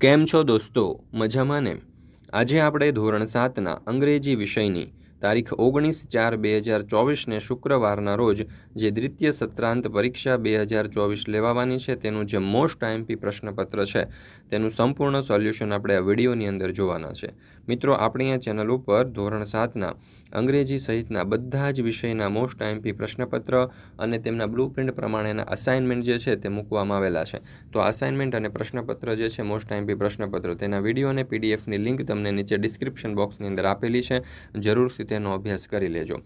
કેમ છો દોસ્તો? મજામાં ને? આજે આપણે ધોરણ સાતના અંગ્રેજી વિષયની તારીખ ઓગણીસ ચાર બે હજાર ચોવીસને શુક્રવારના રોજ જે દ્વિતીય સત્રાંત પરીક્ષા બે હજાર ચોવીસ લેવાવાની છે, તેનું જે મોસ્ટ આઈએમપી પ્રશ્નપત્ર છે, તેનું સંપૂર્ણ સોલ્યુશન આપણે આ વિડીયોની અંદર જોવાના છે. મિત્રો, આપણી આ ચેનલ ઉપર ધોરણ સાતના, અંગ્રેજી સહિતના બધા જ વિષયના મોસ્ટ આઈએમપી પ્રશ્નપત્ર અને તેમના બ્લુપ્રિન્ટ પ્રમાણેના અસાઇનમેન્ટ જે છે, તે મૂકવામાં આવેલા છે. તો અસાઇનમેન્ટ અને પ્રશ્નપત્ર જે છે મોસ્ટ આઈએમપી પ્રશ્નપત્ર, તેના વીડિયો અને પીડીએફની લિંક તમને નીચે ડિસ્ક્રિપ્શન બોક્સની અંદર આપેલી છે. જરૂરથી તેનો અભ્યાસ કરી લેજો.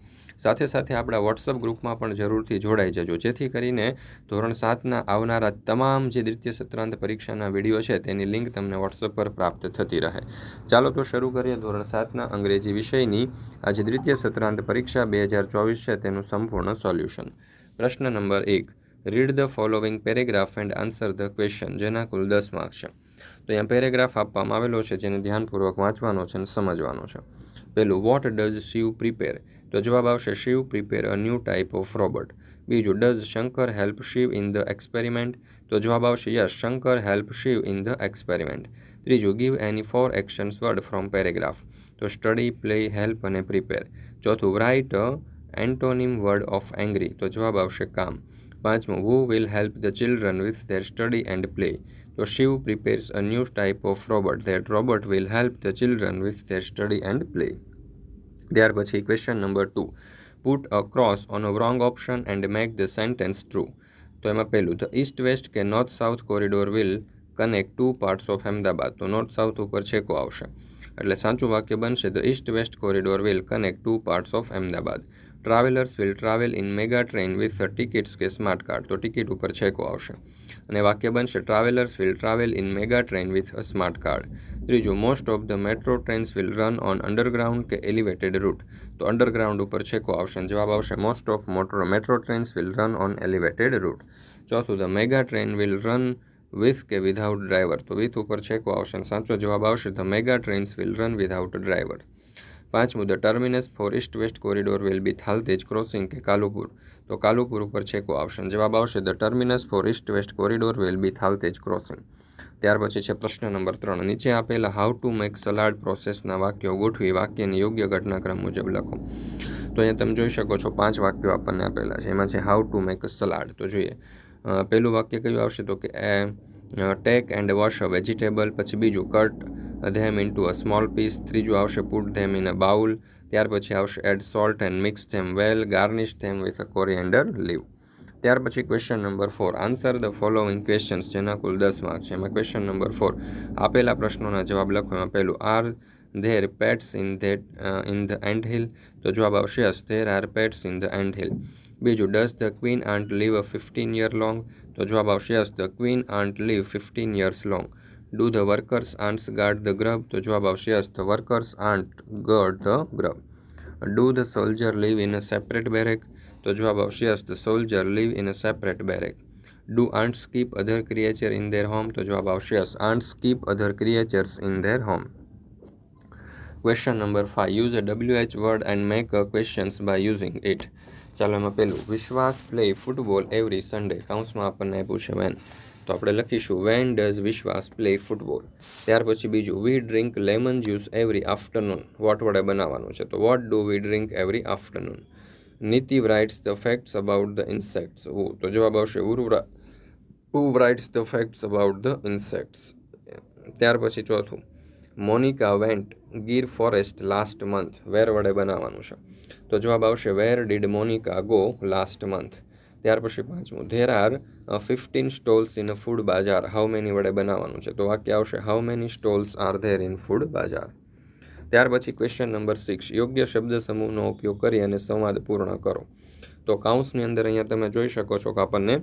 સાથે સાથે આપણા વોટ્સઅપ ગ્રુપમાં પણ જરૂરથી જોડાઈ જજો. જેથી કરીને ધોરણ સાતના આવનારા તમામ જે દ્વિતીય સત્રાંત પરીક્ષાના વીડિયો છે, તેની લિંક તમને વોટ્સઅપ પર પ્રાપ્ત થતી રહે. ચાલો તો શરૂ કરીએ ધોરણ સાતના અંગ્રેજી વિષયની. આજે દ્વિતીય સત્રાંત પરીક્ષા બે હજાર ચોવીસ છે, તેનું સંપૂર્ણ સોલ્યુશન. પ્રશ્ન નંબર એક. Read the following paragraph and answer the question જેના કુલ દસ માર્ક છે. તો અહીંયા પેરેગ્રાફ આપવામાં આવેલો છે, જેને ધ્યાનપૂર્વક વાંચવાનો છે અને સમજવાનો છે. પહેલું વોટ ડઝ શિવ પ્રિપેર તો જવાબ આવશે Shiv prepare a new type of robot બીજું does Shankar help Shiv in the experiment તો જવાબ આવશે yes Shankar help Shiv in the experiment ત્રીજું give any four actions word from paragraph તો study play help અને prepare ચોથું write antonym word of angry તો જવાબ આવશે કામ. પાંચમું who will help the children with their study and play તો Shiv prepares a new type of robot that robot will help the children with their study and play ત્યાર પછી question number two put a cross on a wrong option and make the sentence true તો એમાં પહેલું the east west કે north south corridor will connect two parts of Ahmedabad તો north south ઉપર છેકો આવશે. એટલે સાચું વાક્ય બનશે the east west corridor will connect two parts of Ahmedabad travellers will travel in mega train with tickets કે સ્માર્ટ કાર્ડ. તો ટિકિટ ઉપર છેકો આવશે. અને વાક્ય બનશે, travellers will travel in mega train with a smart card. ત્રીજું, most of the metro trains will run on underground કે એલિવેટેડ રૂટ. તો અંડરગ્રાઉન્ડ ઉપર છેકો આવશે જવાબ આવશે, most of metro metro trains will run on elevated route. ચોથું, the mega train will run with કે વિધાઉટ ડ્રાઈવર. તો વિથ ઉપર છેકો આવશે સાચો જવાબ આવશે, the mega trains will run without driver. પાંચમું the terminus for east west corridor will be Thaltej crossing કે કાલુપુર. તો કાલુપુર ઉપર છેકો આવશે જવાબ આવશે the terminus for east west corridor will be Thaltej crossing ત્યાર પછી છે પ્રશ્ન નંબર ત્રણ. નીચે આપેલા હાઉ ટુ મેક સલાડ પ્રોસેસના વાક્યો ગોઠવી વાક્યની યોગ્ય ઘટનાક્રમ મુજબ લખો. તો અહીંયા તમે જોઈ શકો છો પાંચ વાક્યો આપણને આપેલા છે. એમાં છે હાઉ ટુ મેક સલાડ તો જોઈએ. પહેલું વાક્ય કયું આવશે? તો કે take and wash a vegetable પછી બીજું cut them into a small piece ત્રીજું આવશે put them in a bowl ત્યાર પછી આવશે add salt and mix them well garnish them with a coriander leave ત્યાર પછી question number four answer the following questions જેના કુલ દસ માર્ક છે. એમાં ક્વેશ્ચન નંબર ફોર આપેલા પ્રશ્નોના જવાબ લખો. એમાં પહેલું are there pets in that in the anthill તો જવાબ આવશે yes there are pets in the anthill બીજું does the queen ant live a fifteen year long તો જવાબ આવશે yes the queen ant live fifteen years long do the workers ants guard the grub તો જવાબ આવશે yes the workers ant guard the grub do the soldier live in a separate barrack તો જવાબ આવશે yes the soldier live in a separate barrack do ant skip other creature in their home તો જવાબ આવશે yes ant skip other creatures in their home question number five use a W H word and make a questions by using it ચાલો એમાં પહેલું Vishwas play football every Sunday કાઉન્સમાં આપણને આપ્યું છે when તો આપણે લખીશું when does Vishwas play football ત્યાર પછી બીજું we drink lemon juice every afternoon what વડે બનાવવાનું છે? તો what do we drink every afternoon Niti writes the facts about the insects ઓ તો જવાબ આવશે Urvara who writes the facts about the insects ત્યાર પછી ચોથું Monica went Gir forest last month where વડે બનાવવાનું છે? તો જવાબ આવશે where did Monica go last month ત્યાર પછી પાંચમું there are fifteen stalls in a food bazaar how many વડે બનાવવાનું છે. તો વાક્ય આવશે how many stalls are there in food bazaar ત્યાર પછી ક્વેશ્ચન નંબર સિક્સ યોગ્ય શબ્દ સમૂહનો ઉપયોગ કરી અને સંવાદ પૂર્ણ કરો. તો કાઉન્સની અંદર અહીંયા તમે જોઈ શકો છો કે આપણને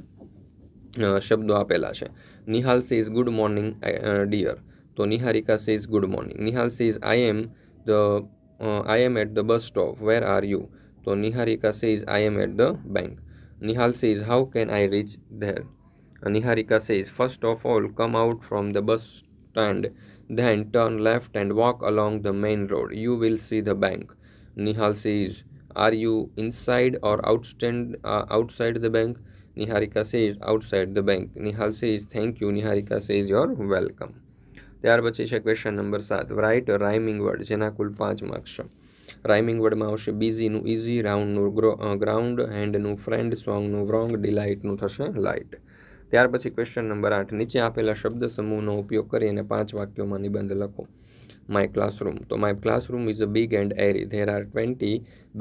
શબ્દો આપેલા છે. Nihal says good morning dear તો Niharika says good morning Nihal says I am the I am at the bus stop where are you તો Niharika says I am at the bank Nihal says how can I reach there Niharika says first of all come out from the bus stand Then turn left and walk along the main road. You will see the bank. Nihal says, Are you inside or outstand, uh, outside the bank? Niharika says, Outside the bank. Nihal says, Thank you. Niharika says, You're welcome. ત્યાર પછી છે question number સાત write rhyming word જેના કુલ પાંચ marks છે rhyming વર્ડમાં આવશે બીઝીનું ઇઝી રાઉન્ડનું ગ્રો ગ્રાઉન્ડ હેન્ડનું ફ્રેન્ડ સોંગનું વ્રોંગ ડિલાઇટનું થશે લાઇટ ત્યાર પછી ક્વેશ્ચન નંબર આઠ નીચે આપેલા શબ્દ સમૂહનો ઉપયોગ કરી અને પાંચ વાક્યોમાં નિબંધ લખો માય ક્લાસરૂમ તો my classroom is a big and airy there are 20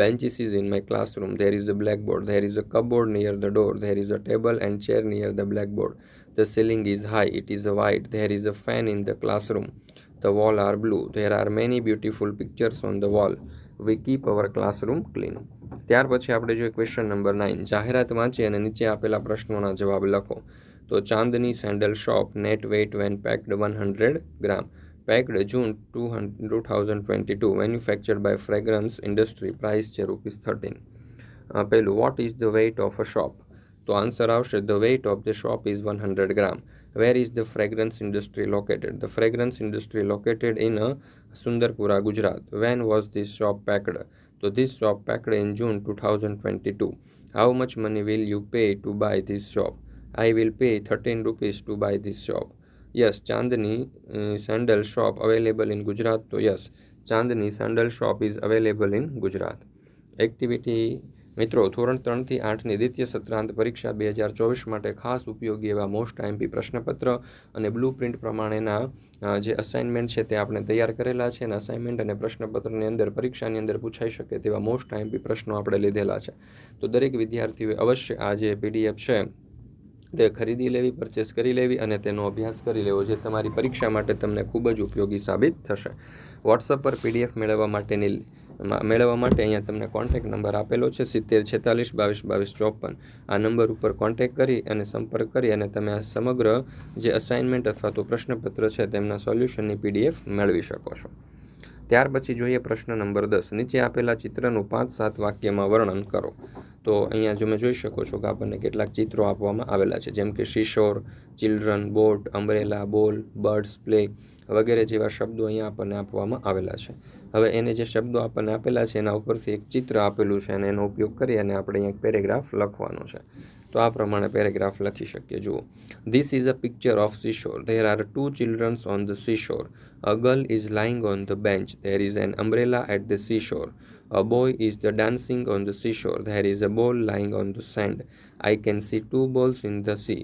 benches is in my classroom there is a blackboard there is a cupboard near the door there is a table and chair near the blackboard the ceiling is high it is white there is a fan in the classroom the wall are blue there are many beautiful pictures on the wall we power classroom clean ત્યાર પછી આપણે જોઈએ question number nine જાહેરાત વાંચી અને નીચે આપેલા પ્રશ્નોના જવાબ લખો. તો Chandni sandal soap net weight when packed one hundred gram packed June two two thousand twenty two manufactured by fragrance industry price છે રૂપીસ થર્ટીન પહેલું what is the weight of a soap તો answer આવશે the weight of the soap is one hundred gram where is the fragrance industry located? The fragrance industry located in uh, sundarpura gujarat. When was this shop packed? So this shop packed in june 2022 how much money will you pay to buy this shop? I will pay 13 rupees to buy this shop. Yes chandani uh, sandal shop available in gujarat. So yes chandani sandal shop is available in gujarat. Activity મિત્રો, ધોરણ ત્રણથી આઠની દ્વિતીય સત્રાંત પરીક્ષા બે હજાર ચોવીસ માટે ખાસ ઉપયોગી એવા મોસ્ટ આઈએમપી પ્રશ્નપત્ર અને બ્લુ પ્રિન્ટ પ્રમાણેના જે અસાઇનમેન્ટ છે તે આપણે તૈયાર કરેલા છે અને અસાઇનમેન્ટ અને પ્રશ્નપત્રની અંદર, પરીક્ષાની અંદર પૂછાઈ શકે તેવા મોસ્ટ આઈએમપી પ્રશ્નો આપણે લીધેલા છે. તો દરેક વિદ્યાર્થીઓએ અવશ્ય આ જે પીડીએફ છે તે ખરીદી લેવી, પરચેસ કરી લેવી અને તેનો અભ્યાસ કરી લેવો, જે તમારી પરીક્ષા માટે તમને ખૂબ જ ઉપયોગી સાબિત થશે. વોટ્સઅપ પર પીડીએફ મેળવવા માટેની મેળવવા માટે અહીંયા તમને કોન્ટેક નંબર આપેલો છે, સિત્તેર છેતાલીસ, બાવીસ બાવીસ, ચોપન. આ નંબર ઉપર કોન્ટેક્ટ કરી અને સંપર્ક કરી અને તમે આ સમગ્ર જે અસાઇનમેન્ટ અથવા તો પ્રશ્નપત્ર છે, તેમના સોલ્યુશનની પીડીએફ મેળવી શકો છો. ત્યાર પછી જોઈએ પ્રશ્ન નંબર દસ. નીચે આપેલા ચિત્રનું પાંચ સાત વાક્યમાં વર્ણન કરો. તો અહીંયા તમે જોઈ શકો છો કે આપણને કેટલાક ચિત્રો આપવામાં આવેલા છે. જેમ કે seashore children boat umbrella ball birds play વગેરે જેવા શબ્દો અહીંયા આપણને આપવામાં આવેલા છે. હવે એને જે શબ્દો આપણને આપેલા છે એના ઉપરથી એક ચિત્ર આપેલું છે અને એનો ઉપયોગ કરી અને આપણે અહીંયા પેરેગ્રાફ લખવાનો છે તો આ પ્રમાણે પેરેગ્રાફ લખી શકીએ જુઓ this is a picture of seashore there are two children on the seashore a girl is lying on the bench there is an umbrella at the seashore a boy is the dancing on the seashore there is a ball lying on the sand i can see two balls in the sea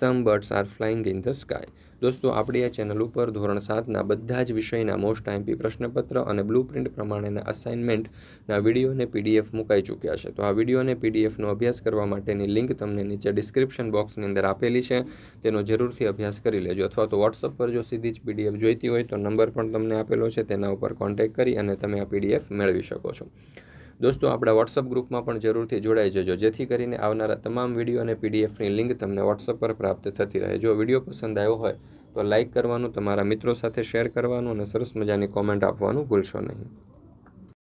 some birds are flying in the sky દોસ્તો, આપણી આ channel ઉપર ધોરણ સાતના બધા જ વિષયના most IMP પ્રશ્નપત્ર અને બ્લુ પ્રિન્ટ પ્રમાણેના અસાઇનમેન્ટના વીડિયો અને પીડીએફ મુકાઈ ચૂક્યા છે. તો આ વીડિયો અને પીડીએફનો અભ્યાસ કરવા માટેની લિંક તમને નીચે ડિસ્ક્રિપ્શન બોક્સની અંદર આપેલી છે. તેનો જરૂરથી અભ્યાસ કરી લેજો અથવા તો વોટ્સઅપ પર જો સીધી જ પીડીએફ જોઈતી હોય તો નંબર પણ તમને આપેલો છે. તેના ઉપર કોન્ટેક્ટ કરી અને તમે આ પીડીએફ મેળવી શકો છો. દોસ્તો, આપણા વોટ્સઅપ ગ્રુપમાં પણ જરૂરથી જોડાઈ જજો. જેથી કરીને આવનારા તમામ વીડિયો અને પીડીએફની લિંક તમને વોટ્સઅપ પર પ્રાપ્ત થતી રહે. જો વીડિયો પસંદ આવ્યો હોય, તો લાઇક કરવાનું, તમારા મિત્રો સાથે શેર કરવાનું અને સરસ મજાની કોમેન્ટ આપવાનું ભૂલશો નહીં.